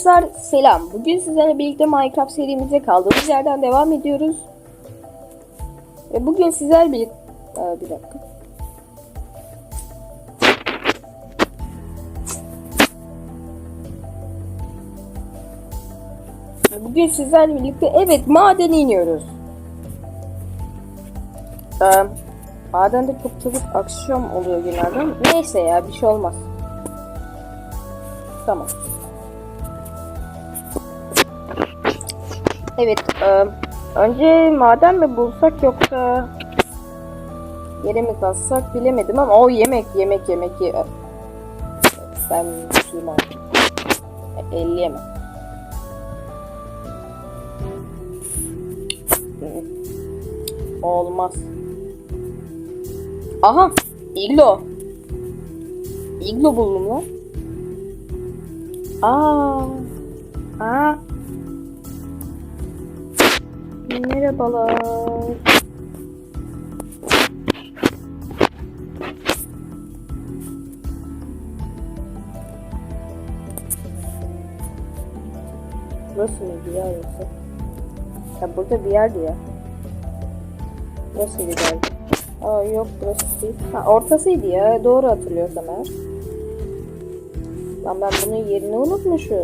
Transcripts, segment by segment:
Dostlar selam. Bugün sizlerle birlikte Minecraft serimize kaldığımız yerden devam ediyoruz. Ve bugün sizler bir... Aa, bir dakika. Bugün sizlerle birlikte evet madene iniyoruz. Ee, madende çok çabuk akşam oluyor genelde neyse ya bir şey olmaz. Tamam. Evet, e, önce maden mi bulsak yoksa yere mi kazsak bilemedim ama o yemek, yemek, yemek. ye- Ben şeyim aldım. 50 yemek. Olmaz. Aha, iglo. Iglo buldum lan. Aa. Aa. Merhabalar. Burası mıydı ya yoksa? Ya burada bir yerdi ya. Burasıydı galiba. Aa yok burası değil. Ha ortasıydı ya. Doğru hatırlıyorsam eğer. Lan ben bunun yerini unutmuşum.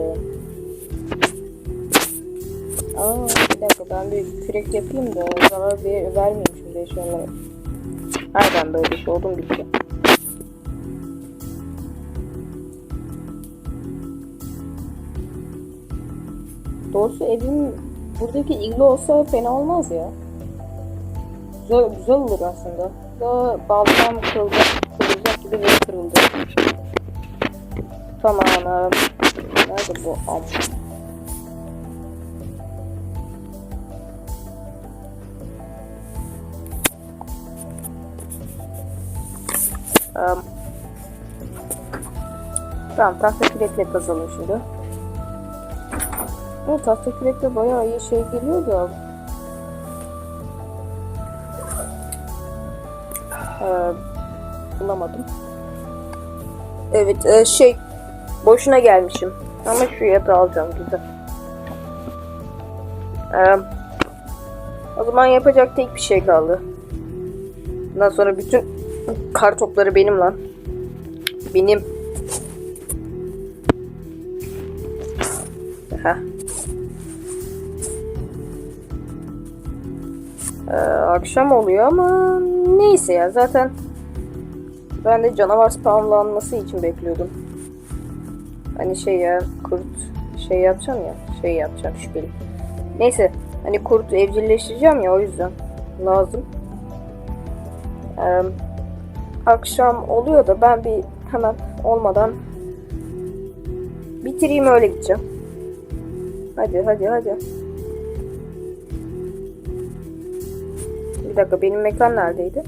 Aa bir dakika ben bir kürek yapayım da zarar ver, vermeyeyim şimdi eşyalara. Nereden böyle bir şey oldum bitti. Doğrusu evim buradaki iglo olsa fena olmaz ya. Güzel, güzel olur aslında. Da bağlamam kırılacak, kırılacak gibi ve kırıldı. Tamam. Nerede bu am? Tamam tahta kürekle kazalım şimdi. Evet tahta kürekle bayağı iyi şey geliyor da. Ee, bulamadım. Evet e, şey boşuna gelmişim. Ama şu yatağı alacağım güzel. Ee, o zaman yapacak tek bir şey kaldı. Bundan sonra bütün kar topları benim lan. Benim. Aha. Ee, akşam oluyor ama neyse ya zaten ben de canavar spawnlanması için bekliyordum. Hani şey ya kurt şey yapacağım ya şey yapacağım şüpheli. Neyse hani kurt evcilleştireceğim ya o yüzden lazım. Ee, akşam oluyor da ben bir hemen olmadan bitireyim öyle gideceğim. Hadi hadi hadi. Bir dakika benim mekan neredeydi?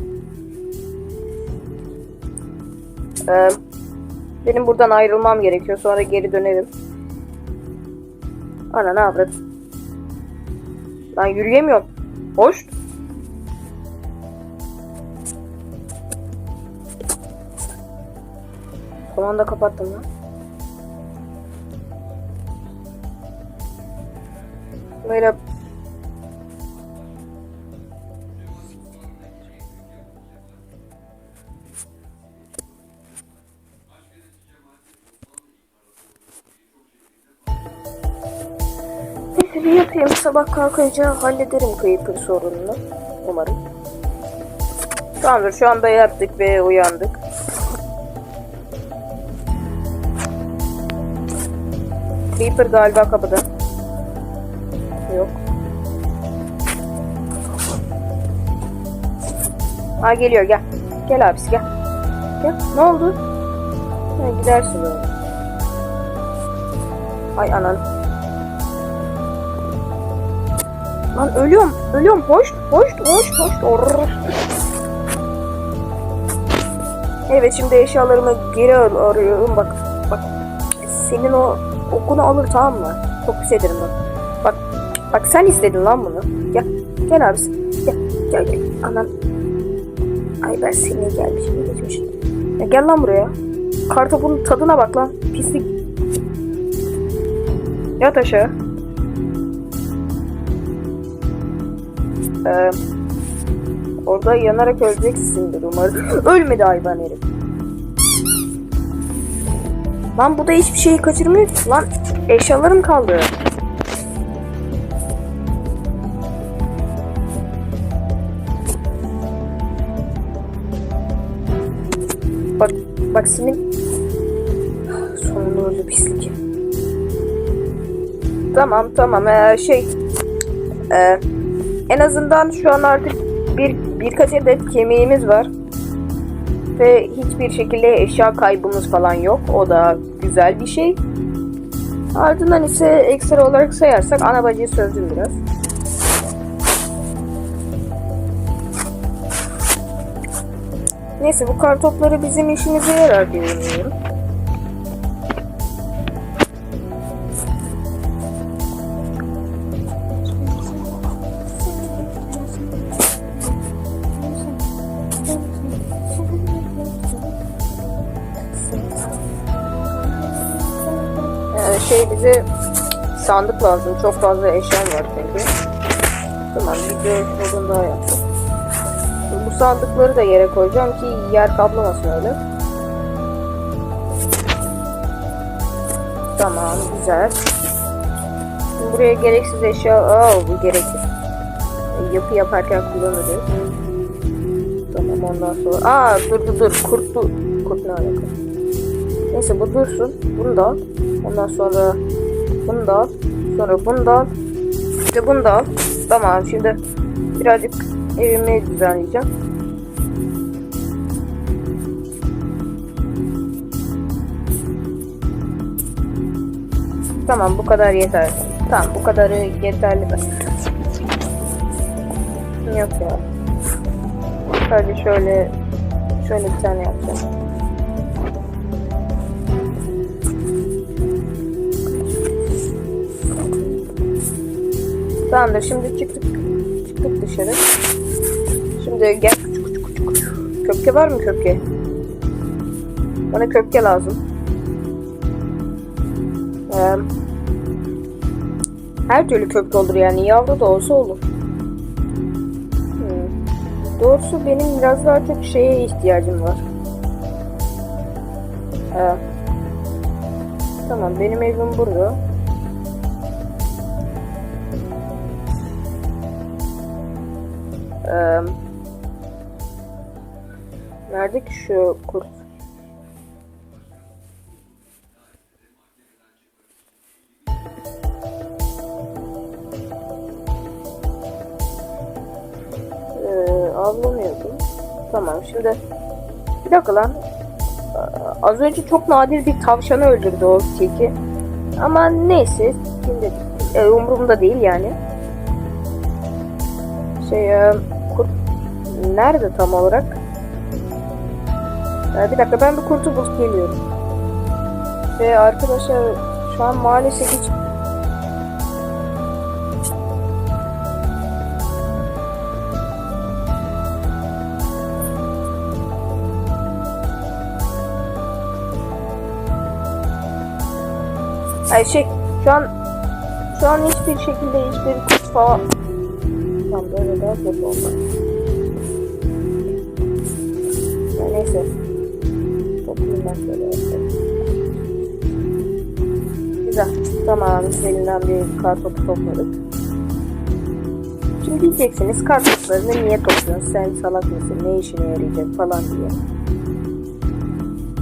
Ee, benim buradan ayrılmam gerekiyor. Sonra geri dönerim. Ana ne avrat? Ben yürüyemiyorum. Hoş. Komanda kapattım lan. Böyle bir yapayım. Sabah kalkınca hallederim Creeper sorununu. Umarım. Tamamdır. Şu anda yattık ve uyandık. Creeper galiba kapıda. Yok. Ha geliyor gel. Gel abisi gel. Gel. Ne oldu? Ha, gidersin böyle. Ay anan. Lan ölüyorum. Ölüyorum. Hoş. Hoş. Hoş. Hoş. Evet şimdi eşyalarımı geri ar- arıyorum. Bak. Bak. Senin o okunu alır tamam mı? Çok pis ederim bak. Bak. Bak sen istedin lan bunu. Gel. Gel abisi. Gel. Gel gel. Anan. Ay ben seni gelmişim geçmişim. Ya gel lan buraya. Kartopunun tadına bak lan. Pislik. Yat aşağı. Ee, orada yanarak öleceksindir umarım. Ölmedi hayvan herif. Lan bu da hiçbir şeyi kaçırmıyor ki. Lan eşyalarım kaldı. Bak, bak senin... Sonunda öldü pislik. Tamam tamam ee, şey... ee, en azından şu an artık bir birkaç adet kemiğimiz var. Ve hiçbir şekilde eşya kaybımız falan yok. O da güzel bir şey. Ardından ise ekstra olarak sayarsak ana bacıyı sövdüm biraz. Neyse bu kartopları bizim işimize yarar diye umuyorum. Sandık lazım. Çok fazla eşyam var çünkü. Tamam bir de odun daha yaptım. Bu sandıkları da yere koyacağım ki yer kaplamasın öyle. Tamam güzel. Şimdi buraya gereksiz eşya... Aa bu gerekli. Yapı yaparken kullanırız. Tamam ondan sonra... Aa dur dur dur. Kurt bu. Kurt ne alaka? Neyse bu dursun. Bunu da. Ondan sonra bunu da al. Sonra bunu da al. İşte bunu da al. Tamam şimdi birazcık evimi düzenleyeceğim. Tamam bu kadar yeter. Tamam bu kadarı yeterli mi? Yok ya. Sadece şöyle şöyle bir tane yapacağım. Tamamdır şimdi çıktık çıktık dışarı. Şimdi gel. Köpke var mı köpke? Bana köpke lazım. Ee, her türlü köpke olur yani yavru da olsa olur. Hmm. Doğrusu benim biraz daha çok şeye ihtiyacım var. Ee, tamam benim evim burada. Ee, nerede ki şu kurt? Ee, avlamıyordum. Tamam şimdi bir dakika lan. Aa, Az önce çok nadir bir tavşanı öldürdü o teki. Ama neyse. Şimdi e, umurumda değil yani. Şey e, nerede tam olarak? Ee, bir dakika ben bir kurtu bulup geliyorum. Ve arkadaşlar şu an maalesef hiç Ay şey şu an şu an hiçbir şekilde hiçbir kurt falan Tam böyle daha kötü olmaz. Ya neyse. Toplayayım ben şöyle. Güzel. Tamam. Elinden bir kartopu topladık. Şimdi diyeceksiniz kartoplarını niye topluyorsun? Sen salak mısın? Ne işine yarayacak falan diye.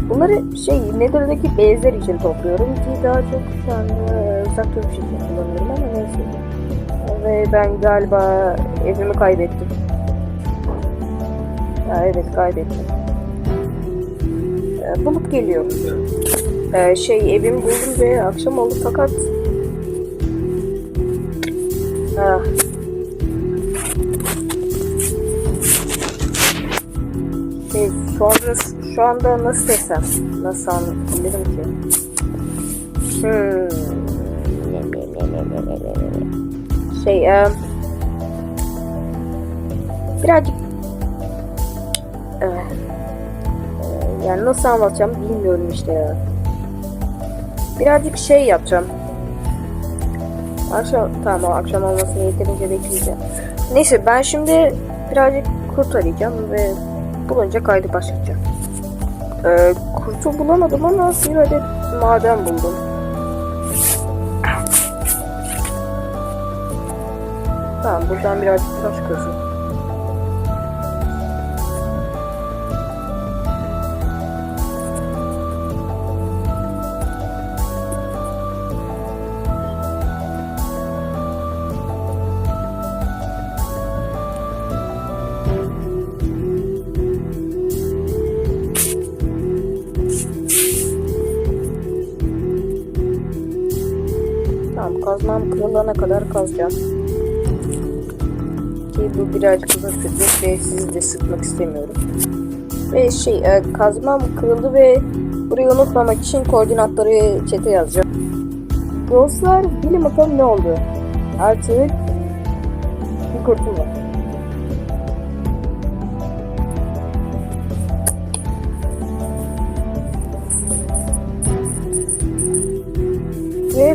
Bunları şey Nether'daki bezler için topluyorum ki daha çok şu anda e, uzak dövüş için kullanıyorum ama neyse. Ve ben galiba evimi kaybettim. Ya evet kaybettim. Ee, bulup geliyorum. Ee, şey evimi buldum ve akşam oldu fakat ah. Şey, şu anda şu anda nasıl desem nasıl anlatabilirim ki? Hmm. Şey e, yani nasıl anlatacağım bilmiyorum işte ya. Birazcık şey yapacağım. Akşam tamam akşam olmasını yeterince bekleyeceğim. Neyse ben şimdi birazcık kurt arayacağım ve bulunca kaydı başlatacağım. Ee, kurtu bulamadım ama bir adet maden buldum. Tamam buradan birazcık taş kazın. Kazmam kırılana kadar kazacağım. Ki bu birazcık uzun sürecek ve sizi de sıkmak istemiyorum. Ve şey e, kazmam kırıldı ve burayı unutmamak için koordinatları çete yazacağım. Dostlar bilin bakalım ne oldu. Artık bir kurtum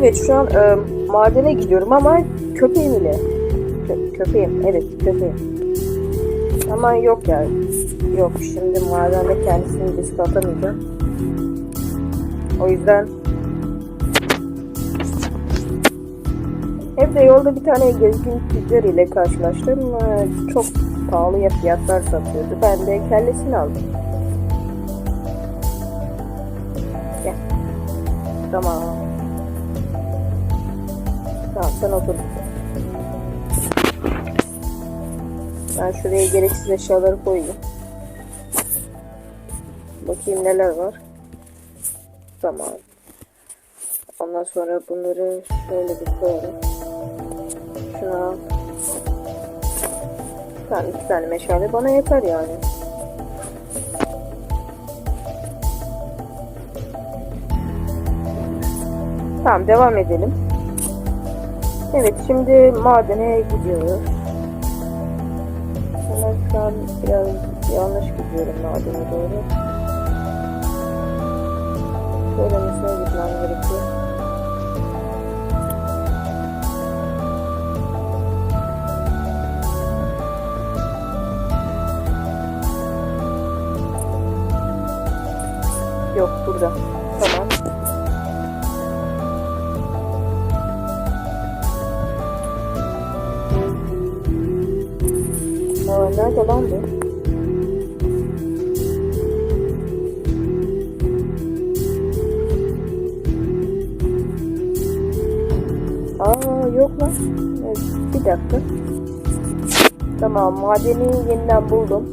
evet şu an e, madene gidiyorum ama köpeğim ile. Kö- köpeğim evet köpeğim. Ama yok ya. Yok şimdi madende kendisini riske atamayacağım. O yüzden hep de yolda bir tane gezgin tüccar ile karşılaştım. Çok pahalıya fiyatlar satıyordu. Ben de kellesini aldım. Gel. Tamam. Sen otur. Ben şuraya gereksiz eşyaları koyayım. Bakayım neler var. Tamam. Ondan sonra bunları şöyle bir koyalım. Şuna. Tamam iki tane meşale bana yeter yani. Tamam devam edelim. Evet şimdi madene gidiyoruz. An biraz yanlış gidiyorum madene doğru. Söylemesine gitmem gerekiyor. Yok burada. Bir dakika. Tamam madeni yeniden buldum.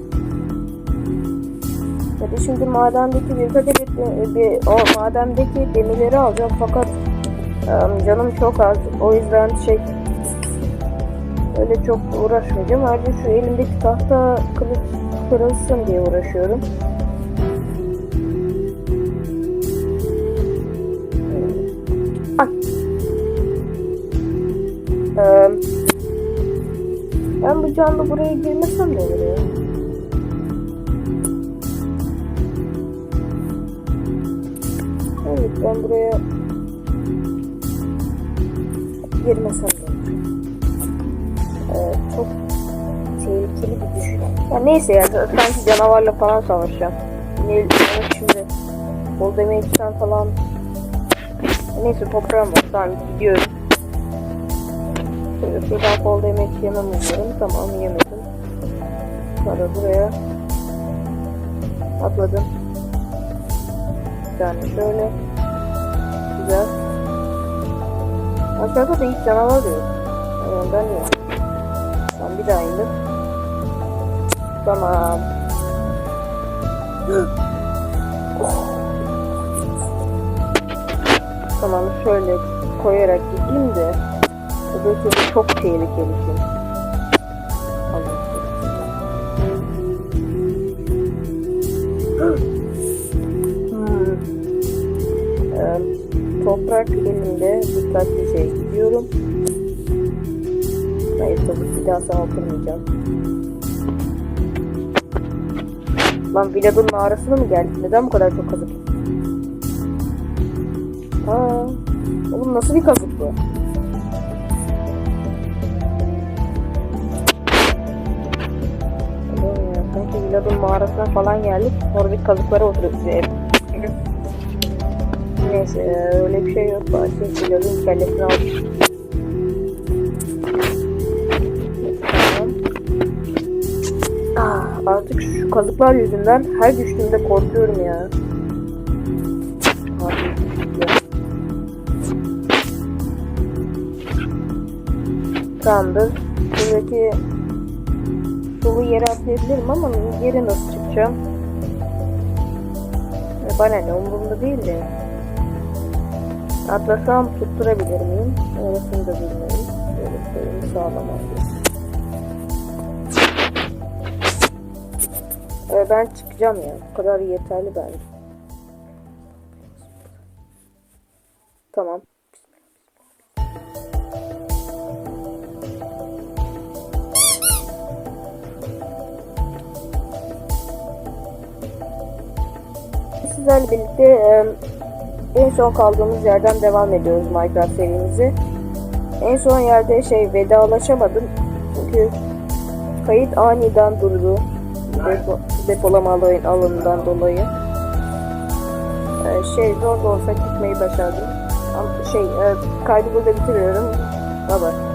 Hadi şimdi madendeki birkaç adet de- bir, o madendeki demirleri alacağım fakat canım çok az. O yüzden şey öyle çok uğraşmayacağım. Ayrıca şu elimdeki tahta kırılsın diye uğraşıyorum. Canlı buraya girmesem ne olur ya? Evet ben buraya girmesem de. Ee, çok tehlikeli bir düşün. Ya neyse ya sanki canavarla falan savaşacağım. Ne şimdi. Bol damage'den falan. Neyse toprağım var. Tamam gidiyorum. Şuradan bol damage yemem umuyorum. Tamam yemedim. Sonra buraya atladım. Bir şöyle. Güzel. Aşağıda da hiç canavar. Yani ondan yok. Tamam bir daha indim. Tamam. Oh. Tamam şöyle koyarak gideyim de türlü çok tehlikeli şimdi. Hmm. Ee, toprak elimde dikkatlice gidiyorum. Hayır tabii bir daha sana oturmayacağım. Lan Vlad'ın mağarasına mı geldik? Neden bu kadar çok kazık? Aa, oğlum nasıl bir kazık bu? Sanki Vlad'ın mağarasına falan geldik. Oradaki kazıklara oturup bize Neyse öyle bir şey yok. Bahçe Vlad'ın kellesini aldık. Ah, artık şu kazıklar yüzünden her düştüğümde korkuyorum ya. Tamamdır. Buradaki dolu yere atlayabilirim ama yere nasıl çıkacağım? E, Bana ne umurumda değil de. Atlasam tutturabilir miyim? Orasını da bilmiyorum. Böyle sayımı sağlamam e, Ben çıkacağım ya. Bu kadar yeterli bence. Tamam. Sizlerle birlikte e, en son kaldığımız yerden devam ediyoruz Minecraft serimizi. En son yerde şey vedalaşamadım çünkü kayıt aniden durdu depo, depolama alan- alanından dolayı. E, şey zor da olsa gitmeyi başardım. Şey e, kaydı burada bitiriyorum. Bye bye.